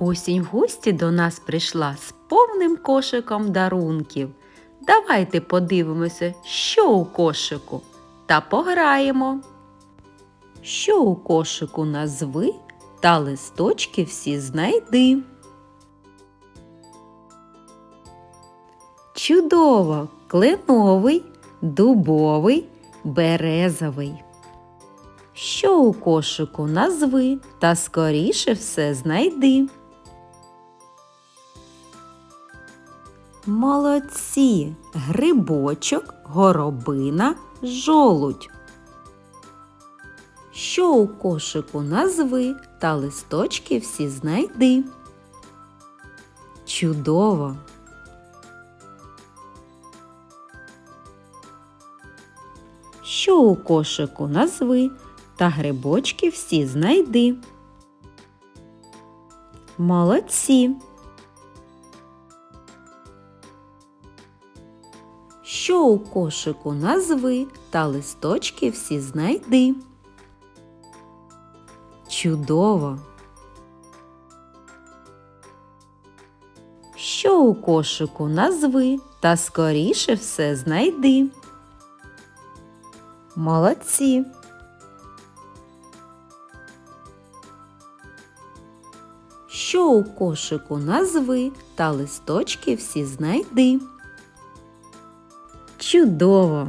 Осінь в гості до нас прийшла з повним кошиком дарунків. Давайте подивимося, що у кошику, та пограємо. Що у кошику назви та листочки всі знайди. Чудово! Кленовий, дубовий, березовий. Що у кошику назви та скоріше все знайди. Молодці! Грибочок, горобина, жолудь. Що у кошику назви та листочки всі знайди. Чудово! Що у кошику назви та грибочки всі знайди. Молодці. Що у кошику назви та листочки всі знайди. Чудово. Що у кошику назви та скоріше все знайди. Молодці. Що у кошику назви та листочки всі знайди. Чудово!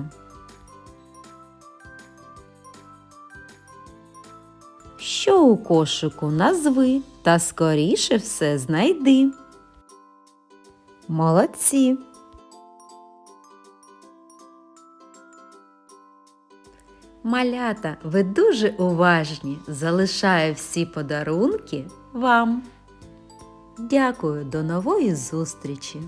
Що у кошику назви та скоріше все знайди. Молодці! Малята, ви дуже уважні. Залишаю всі подарунки вам. Дякую, до нової зустрічі!